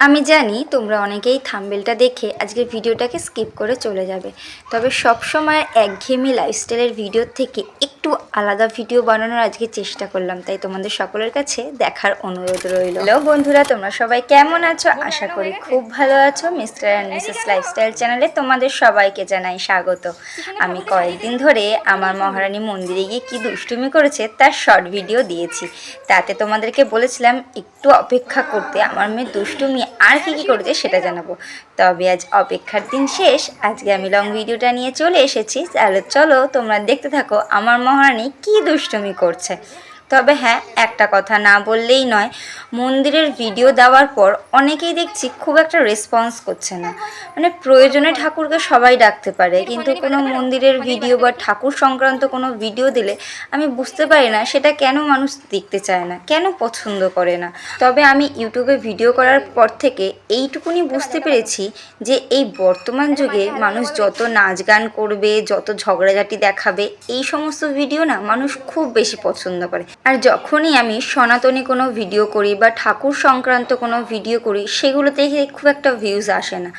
আমি জানি তোমরা অনেকেই থাম্বেলটা দেখে আজকের ভিডিওটাকে স্কিপ করে চলে যাবে তবে সব সময় একঘেয়েমি লাইফস্টাইলের ভিডিওর থেকে একটু আলাদা ভিডিও বানানোর আজকে চেষ্টা করলাম তাই তোমাদের সকলের কাছে দেখার অনুরোধ রইল। হ্যালো বন্ধুরা তোমরা সবাই কেমন আছো? আশা করি খুব ভালো আছো। মিস্টার অ্যান্ড মিসেস লাইফস্টাইল চ্যানেলে তোমাদের সবাইকে জানাই স্বাগত। আমি কয়েকদিন ধরে আমার মহারানী মন্দিরে গিয়ে কী দুষ্টুমি করেছে তার শর্ট ভিডিও দিয়েছি। তাতে তোমাদেরকে বলেছিলাম একটু অপেক্ষা করতে। আমার মেয়ে দুষ্টুমি আর কী কী করেছে সেটা জানাব। তবে আজ অপেক্ষার দিন শেষ। আজকে আমি লং ভিডিওটা নিয়ে চলে এসেছি। তাহলে চলো তোমরা দেখতে থাকো আমার মহারানী কি দুষ্টমি করছে। তবে হ্যাঁ একটা কথা না বললেই নয়, মন্দিরের ভিডিও দেওয়ার পর অনেকেই দেখছি খুব একটা রেসপন্স করছে না। মানে প্রয়োজনে ঠাকুরকে সবাই ডাকতে পারে, কিন্তু কোনো মন্দিরের ভিডিও বা ঠাকুর সংক্রান্ত কোনো ভিডিও দিলে আমি বুঝতে পারি না সেটা কেন মানুষ দেখতে চায় না, কেন পছন্দ করে না। তবে আমি ইউটিউবে ভিডিও করার পর থেকে এইটুকুনি বুঝতে পেরেছি যে এই বর্তমান যুগে মানুষ যত নাচ গান করবে, যত ঝগড়াঝাটি দেখাবে, এই সমস্ত ভিডিও না মানুষ খুব বেশি পছন্দ করে। আর যখনই আমি সনাতনী কোনো ভিডিও করি বা ঠাকুর সংক্রান্ত কোনো ভিডিও করি সেগুলোতে খুব একটা ভিউজ আসে না।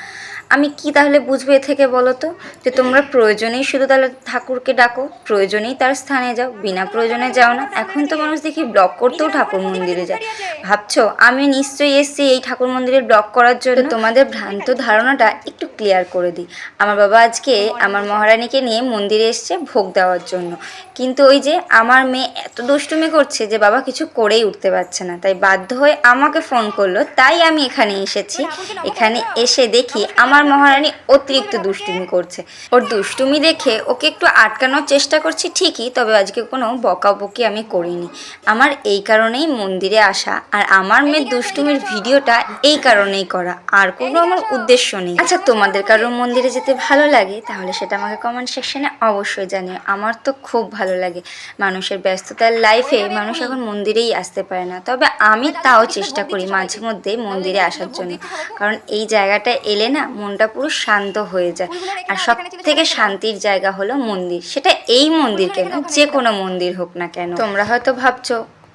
আমি কি তাহলে বুঝবে এ থেকে বলো তো? যে তোমরা প্রয়োজনেই শুধু তাহলে ঠাকুরকে ডাকো, প্রয়োজনেই তার স্থানে যাও, বিনা প্রয়োজনে যাও না। এখন তো মানুষ দেখি ব্লক করতেও ঠাকুর মন্দিরে যায়। ভাবছ? আমি নিশ্চয়ই এসেছি এই ঠাকুর মন্দিরে ব্লগ করার জন্য। তোমাদের ভ্রান্ত ধারণাটা একটু ক্লিয়ার করে দিই। আমার বাবা আজকে আমার মহারানীকে নিয়ে মন্দিরে এসছে ভোগ দেওয়ার জন্য। কিন্তু ওই যে আমার মেয়ে এত দুষ্টুমি করছে যে বাবা কিছু করেই উঠতে পারছে না। তাই বাধ্য হয়ে আমাকে ফোন করল। তাই আমি এখানে এসেছি। এখানে এসে দেখি আমার মহারানী অতিরিক্ত দুষ্টুমি করছে। ওর দুষ্টুমি দেখে ওকে একটু আটকানোর চেষ্টা করছি ঠিকই, তবে আজকে কোনো বকাবকি আমি করিনি। আমার এই কারণেই মন্দিরে আসা আর আমার মেয়ের দুষ্টুমির ভিডিওটা এই কারণেই করা। আর কোনো আমার উদ্দেশ্য নেই। আচ্ছা তোমাদের কারোর মন্দিরে যেতে ভালো লাগে তাহলে সেটা আমাকে কমেন্ট সেকশনে অবশ্যই জানিও। আমার তো খুব ভালো লাগে। মানুষের ব্যস্ততার লাইফে মানুষ এখন মন্দিরেই আসতে পারে না। তবে আমি তাও চেষ্টা করি মাঝে মধ্যে মন্দিরে আসার জন্য। কারণ এই জায়গাটা এলে না মনটা পুরো শান্ত হয়ে যায়। আর সব থেকে শান্তির জায়গা হলো মন্দির। সেটা এই মন্দির কেন? যে কোনো মন্দির হোক না কেন। তোমরা হয়তো ভাবছ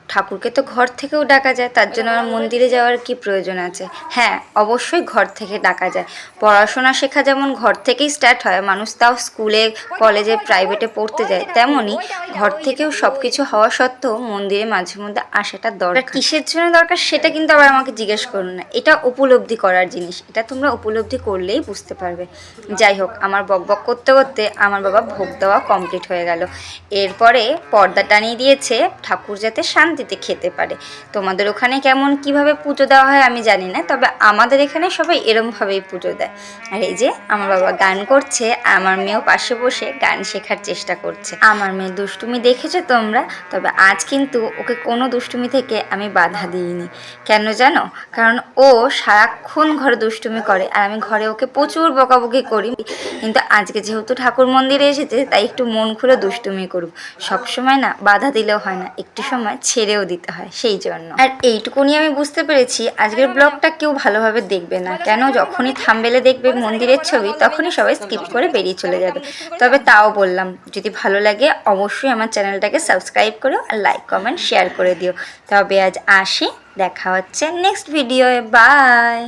ঠাকুরকে তো ঘর থেকেও ডাকা যায়, তার জন্য আমার মন্দিরে যাওয়ার কি প্রয়োজন আছে? হ্যাঁ অবশ্যই ঘর থেকে ডাকা যায়। পড়াশোনা শেখা যেমন ঘর থেকেই স্টার্ট হয়, মানুষ তাও স্কুলে কলেজে প্রাইভেটে পড়তে যায় তেমনই ঘর থেকেও সব কিছু হওয়া সত্ত্বেও মন্দিরে মাঝে মধ্যে আসাটা দরকার। কিসের জন্য দরকার সেটা কিন্তু আবার আমাকে জিজ্ঞেস করুন না। এটা উপলব্ধি করার জিনিস, এটা তোমরা উপলব্ধি করলেই বুঝতে পারবে। যাই হোক, আমার বকবক করতে করতে আমার বাবা ভোগ দেওয়া কমপ্লিট হয়ে গেল। এরপরে পর্দা টানিয়ে দিয়েছে, ঠাকুর যাতে শান্তিতে খেতে পারে। তোমাদের ওখানে কেমন, কীভাবে পুজো দেওয়া হয় আমি জানি না, তবে আমাদের এখানে সবাই এরমভাবেই পুজো দেয়। আর এই যে, আমার বাবা গান করছে, আমার মেয়েও পাশে বসে গান শেখার চেষ্টা করছে। আমার মেয়ে দুষ্টুমি দেখেছ তোমরা? তবে আজ কিন্তু ওকে কোনো দুষ্টুমি থেকে আমি বাধা দিইনি। কেন জানো? কারণ ও সারাক্ষণ ঘরে দুষ্টুমি করে, আর আমি ঘরে ওকে প্রচুর বকাবকি করি। কিন্তু আজকে যেহেতু ঠাকুর মন্দিরে এসেছে, তাই একটু মন খুলে দুষ্টুমি করব সবসময় না, বাধা দিলেও হয় না। একটু সময় ছেড়েও দিতে হয় সেই জন্য। আর এইটুকুনি আমি বুঝতে পেরেছি আজকের ব্লগটা কেউ ভালোভাবে দেখবে না। কেন যখনই থামবেলে দেখবে মন্দিরের ছবি তখনই সবাই স্কিপ করে বেরিয়ে চলে যাবে। তবে তাও বললাম যদি ভালো লাগে অবশ্যই আমার চ্যানেলটাকে সাবস্ক্রাইব করো আর লাইক কমেন্ট শেয়ার করে দিও। তবে আজ আসি দেখা হচ্ছে নেক্সট ভিডিওয়ে বাই